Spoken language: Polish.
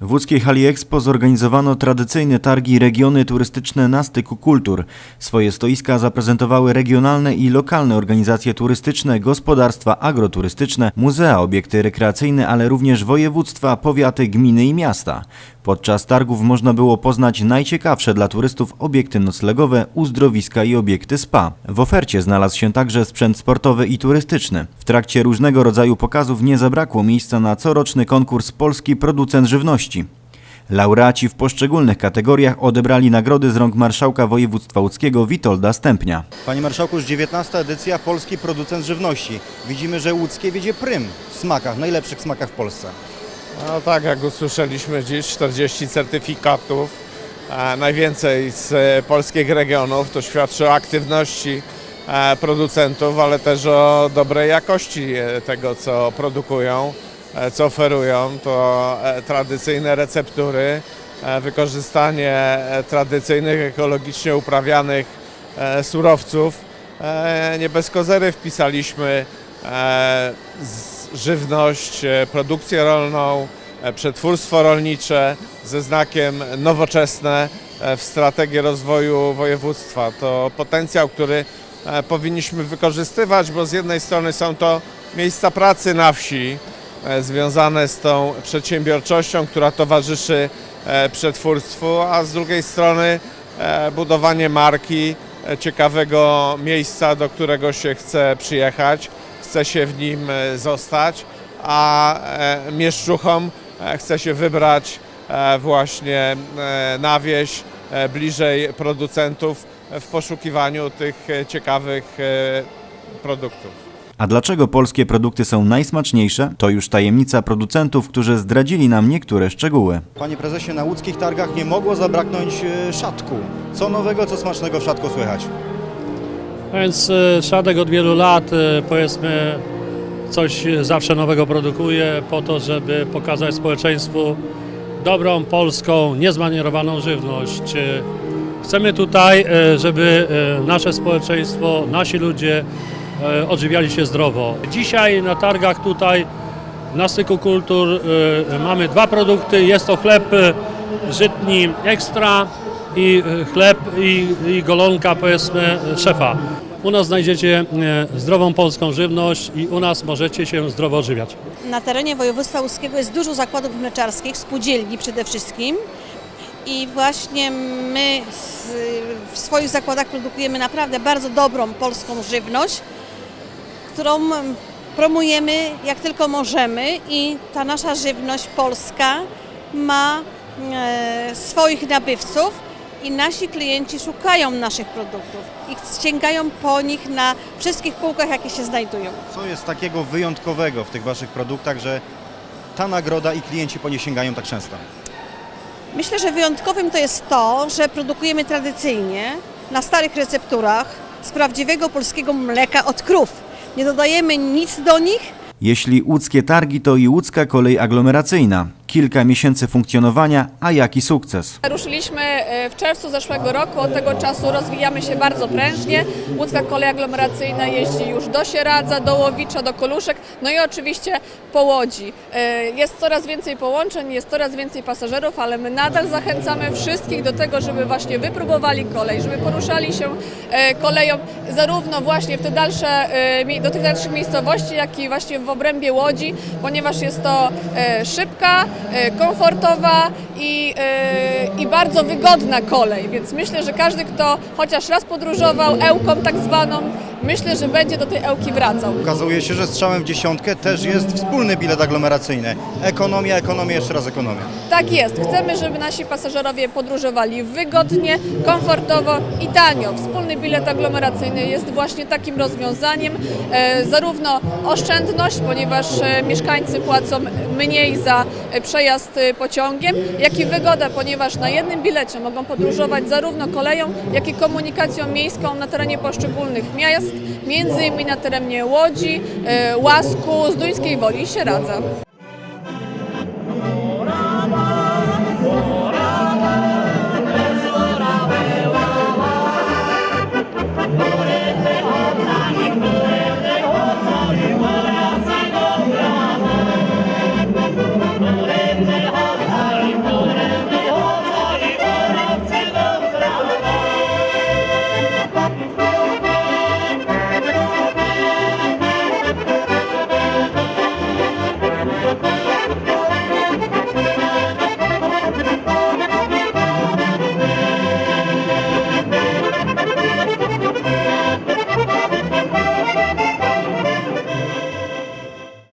W łódzkiej hali Expo zorganizowano tradycyjne targi regiony turystyczne na styku kultur. Swoje stoiska zaprezentowały regionalne i lokalne organizacje turystyczne, gospodarstwa agroturystyczne, muzea, obiekty rekreacyjne, ale również województwa, powiaty, gminy i miasta. Podczas targów można było poznać najciekawsze dla turystów obiekty noclegowe, uzdrowiska i obiekty spa. W ofercie znalazł się także sprzęt sportowy i turystyczny. W trakcie różnego rodzaju pokazów nie zabrakło miejsca na coroczny konkurs Polski Producent Żywności. Laureaci w poszczególnych kategoriach odebrali nagrody z rąk marszałka województwa łódzkiego Witolda Stępnia. Panie Marszałku, już 19 edycja Polski Producent Żywności. Widzimy, że łódzkie wiedzie prym w smakach, najlepszych smakach w Polsce. No tak, jak usłyszeliśmy dziś, 40 certyfikatów, najwięcej z e, polskich regionów. To świadczy o aktywności e, producentów, ale też o dobrej jakości e, tego, co produkują, co oferują. To e, tradycyjne receptury, e, wykorzystanie e, tradycyjnych, ekologicznie uprawianych e, surowców. E, Nie bez kozery wpisaliśmy e, żywność, e, produkcję rolną, e, przetwórstwo rolnicze ze znakiem nowoczesne e, w strategię rozwoju województwa. To potencjał, który e, powinniśmy wykorzystywać, bo z jednej strony są to miejsca pracy na wsi, e, związane z tą przedsiębiorczością, która towarzyszy e, przetwórstwu, a z drugiej strony e, budowanie marki, e, ciekawego miejsca, do którego się chce przyjechać, chce się w nim e, zostać, a e, mieszczuchom e, chce się wybrać e, właśnie e, na wieś, e, bliżej producentów e, w poszukiwaniu tych e, ciekawych e, produktów. A dlaczego polskie produkty są najsmaczniejsze? To już tajemnica producentów, którzy zdradzili nam niektóre szczegóły. Panie prezesie, na łódzkich targach nie mogło zabraknąć e, szatku. Co nowego, co smacznego w szatku słychać? A Więc e, Szadek od wielu lat, e, powiedzmy, coś zawsze nowego produkuje po to, żeby pokazać społeczeństwu dobrą, polską, niezmanierowaną żywność. E, Chcemy tutaj, e, żeby e, nasze społeczeństwo, nasi ludzie odżywiali się zdrowo. Dzisiaj na targach tutaj na styku kultur e, mamy dwa produkty. Jest to chleb e, żytni ekstra i e, chleb i, i golonka powiedzmy szefa. U nas znajdziecie e, zdrową polską żywność i u nas możecie się zdrowo odżywiać. Na terenie województwa łódzkiego jest dużo zakładów mleczarskich, spółdzielni przede wszystkim. I właśnie my w swoich zakładach produkujemy naprawdę bardzo dobrą polską żywność, którą promujemy jak tylko możemy i ta nasza żywność polska ma e, swoich nabywców i nasi klienci szukają naszych produktów i sięgają po nich na wszystkich półkach, jakie się znajdują. Co jest takiego wyjątkowego w tych waszych produktach, że ta nagroda i klienci po nie sięgają tak często? Myślę, że wyjątkowym to jest to, że produkujemy tradycyjnie na starych recepturach z prawdziwego polskiego mleka od krów. Nie dodajemy nic do nich, Jeśli łódzkie targi, to i łódzka kolej aglomeracyjna. Kilka miesięcy funkcjonowania, a jaki sukces? Ruszyliśmy w czerwcu zeszłego roku, od tego czasu rozwijamy się bardzo prężnie. Łódzka kolej aglomeracyjna jeździ już do Sieradza, do Łowicza, do Koluszek, no i oczywiście po Łodzi. E, Jest coraz więcej połączeń, jest coraz więcej pasażerów, ale my nadal zachęcamy wszystkich do tego, żeby właśnie wypróbowali kolej, żeby poruszali się e, koleją zarówno właśnie w te dalsze, e, do tych dalszych miejscowości, jak i właśnie w obrębie Łodzi, ponieważ jest to szybka, komfortowa i, i bardzo wygodna kolej, więc myślę, że każdy, kto chociaż raz podróżował Ełką tak zwaną, myślę, że będzie do tej Ełki wracał. Okazuje się, że strzałem w dziesiątkę też jest wspólny bilet aglomeracyjny. Ekonomia, ekonomia, jeszcze raz ekonomia. Tak jest, chcemy, żeby nasi pasażerowie podróżowali wygodnie, komfortowo i tanio. Wspólny bilet aglomeracyjny jest właśnie takim rozwiązaniem, e, zarówno oszczędność, ponieważ e, mieszkańcy płacą mniej za e, przejazd pociągiem, jak i wygoda, ponieważ na jednym bilecie mogą podróżować zarówno koleją, jak i komunikacją miejską na terenie poszczególnych miast, między innymi na terenie Łodzi, e, Łasku, Zduńskiej Woli i Sieradza.